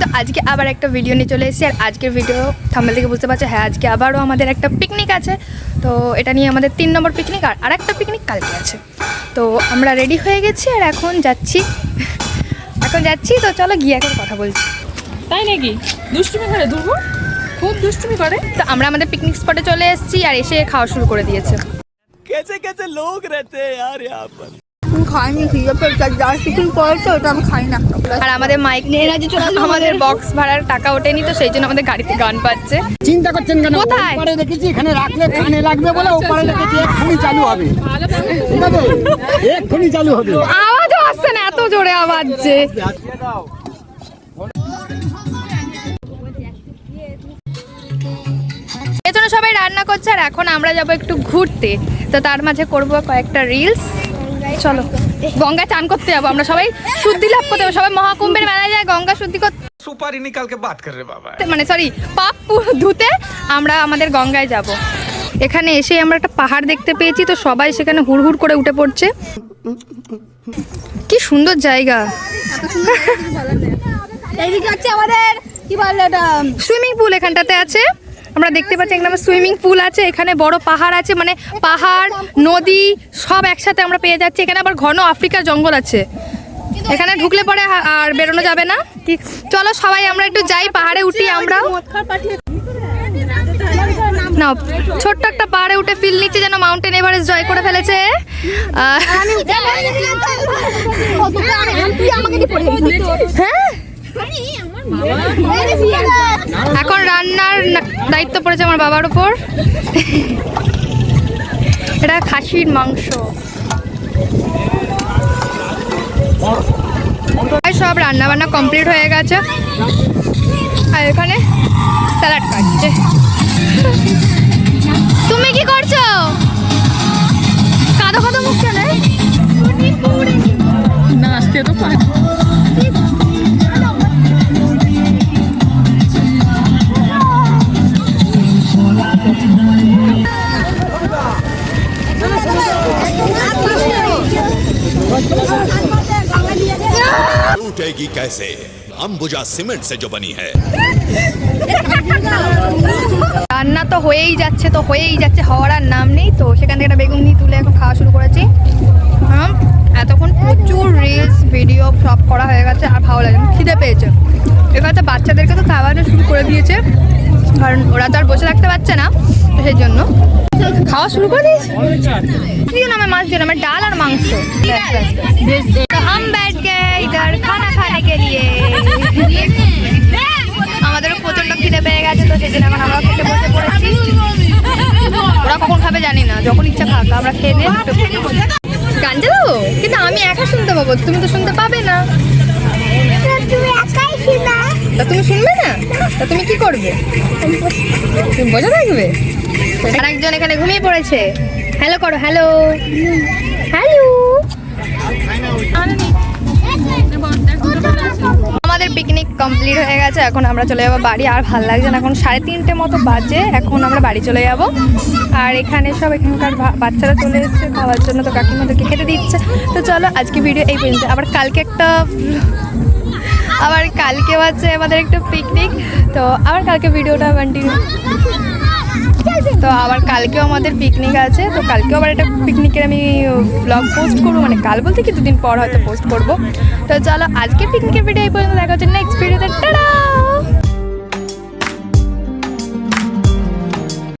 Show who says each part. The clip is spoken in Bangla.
Speaker 1: তো আজকে আবার একটা ভিডিও নিয়ে চলে এসেছি। আর আজকের ভিডিও থামলে থেকে বুঝতে পারছ হ্যাঁ আজকে আবারও আমাদের একটা পিকনিক আছে। তো এটা নিয়ে আমাদের তিন নম্বর পিকনিক আর আরেকটা পিকনিক কালকে আছে। তো আমরা রেডি হয়ে গেছি আর এখন যাচ্ছি। এখন যাচ্ছি তো চলো গিয়ে এখন কথা বলছি।
Speaker 2: তাই নাকি? দুষ্টুমি করে দুর্গো? খুব দুষ্টুমি করে।
Speaker 1: তো আমরা আমাদের পিকনিক স্পটে চলে এসেছি আর এসে খাওয়া শুরু করে দিয়েছে।
Speaker 3: কেচে কেচে লোক রেতে আর ইয়া পর
Speaker 4: খাইনি খিদে যা টিফিন করেছে ওটা আমি খাই না।
Speaker 1: আর আমাদের মাইক নিয়ে আমাদের বক্স ভাড়ার টাকা ওঠেনি তো সেই জন্য আমাদের গাড়িতে গান পাচ্ছে
Speaker 5: চিন্তা করছেন কেন?
Speaker 1: কোথায়?
Speaker 5: ওপারে রেখেছি এখানে রাখলে কানে লাগবে বলে ওপারে রেখেছি এক্ষুনি চালু হবে। ঠিক আছে? এক্ষুনি চালু হবে।
Speaker 1: আওয়াজও আসছে না এত জোরে আওয়াজ। যে সবাই রান্না করছে আর এখন আমরা যাব একটু ঘুরতে। তো তার মাঝে করব কয়েকটা রিলস চলো। গঙ্গা চান করতে যাব আমরা সবাই। শুদ্ধি লাভ করতে যাব। সবাই মহাকুম্ভের মেলায় যায় গঙ্গা শুদ্ধি করতে
Speaker 3: সুপারি নিকালকে বাদ করে বাবা।
Speaker 1: মানে সরি পাপ ধুতে আমরা আমাদের গঙ্গায় যাব। এখানে এসে আমরা একটা পাহাড় দেখতে পেয়েছি তো সবাই সেখানে হুড় হুড় করে উঠে পড়ছে। কি সুন্দর জায়গা।
Speaker 4: এইদিকে আছে আমাদের কি বলে
Speaker 1: সুইমিং পুল এখানটাতে আছে। আমরা দেখতে পাচ্ছি এখানে আমার সুইমিং পুল আছে এখানে বড় পাহাড় আছে মানে পাহাড় নদী সব একসাথে আমরা পেয়ে যাচ্ছি। এখানে আবার ঘন আফ্রিকার জঙ্গল আছে। এখানে ঢুকলে পরে আর বেরোনো যাবে না। চলো সবাই আমরা একটু যাই পাহাড়ে উঠি আমরা। না ছোট্ট একটা পাহাড়ে উঠে ফিল নিচ্ছে যেন মাউন্টেন এভারেস্ট জয় করে ফেলেছে। হ্যাঁ? এখন রান্নার দায়িত্ব পড়েছে আমার বাবার উপর। এটা খাসির মাংস। সব রান্না বান্না কমপ্লিট হয়ে গেছে। আর এখানে স্যালাড কাটছে তুমি কি করছ? কাদো কাদো মুখ কেন?
Speaker 2: নাচতে তো পারে
Speaker 6: टूटेगी कैसे अंबुजा सीमेंट से जो बनी है
Speaker 1: রান্না তো হয়েই যাচ্ছে তো হয়েই যাচ্ছে হওয়ার আর নাম নেই তো সেখান থেকে একটা বেগুন নিয়ে তুলে এখন খাওয়া শুরু করেছি হুম, এতক্ষণ প্রচুর রিলস ভিডিও সব করা হয়ে গেছে আর ভালো লাগে খিদে পেয়েছে এখানে বাচ্চাদেরকে তো খাওয়ানো শুরু করে দিয়েছে কারণ ওরা তো আর বসে থাকতে পারছে না সেই জন্য। খাওয়া শুরু করে দিয়েছি। আমার মাছ দিন আমার ডাল আর মাংস। হাম ব্যাট গে আমাদেরও প্রচণ্ড খিদে পেয়ে গেছে, তো সেদিন এখন আমরা খেতে বসে পড়েছি। ওরা কখন খাবে জানি না, যখন ইচ্ছা খাক, আমরা খেয়ে নিয়ে গান কিন্তু আমি একা শুনতে পাবো, তুমি তো শুনতে পাবে না। তুমি একাই শোনা। তা তুমি শুনবে না? তা তুমি কি করবে? তুমি থাকবে? একজন এখানে ঘুমিয়ে পড়েছে। হ্যালো করো হ্যালো হ্যালো আমাদের পিকনিক কমপ্লিট হয়ে গেছে, এখন আমরা চলে যাব বাড়ি। আর ভালো লাগছে না, এখন সাড়ে তিনটে মতো বাজে, এখন আমরা বাড়ি চলে যাব। আর এখানে সব এখানকার বাচ্চারা চলে এসেছে, খাওয়ার জন্য তো কাকিমাদেরকে খেতে দিচ্ছে। তো চলো, আজকে ভিডিও এই পর্যন্ত। আবার কালকে একটা আবার কালকে হচ্ছে আমাদের একটা পিকনিক তো আবার কালকে ভিডিওটা কন্টিনিউ তো আবার কালকেও আমাদের পিকনিক আছে, তো কালকেও আবার একটা পিকনিকের আমি ব্লগ পোস্ট করব মানে কাল বলতে কি দুদিন পর হয়তো পোস্ট করব। তো চলো আজকে পিকনিকের ভিডিও এই পর্যন্ত দেখা হচ্ছে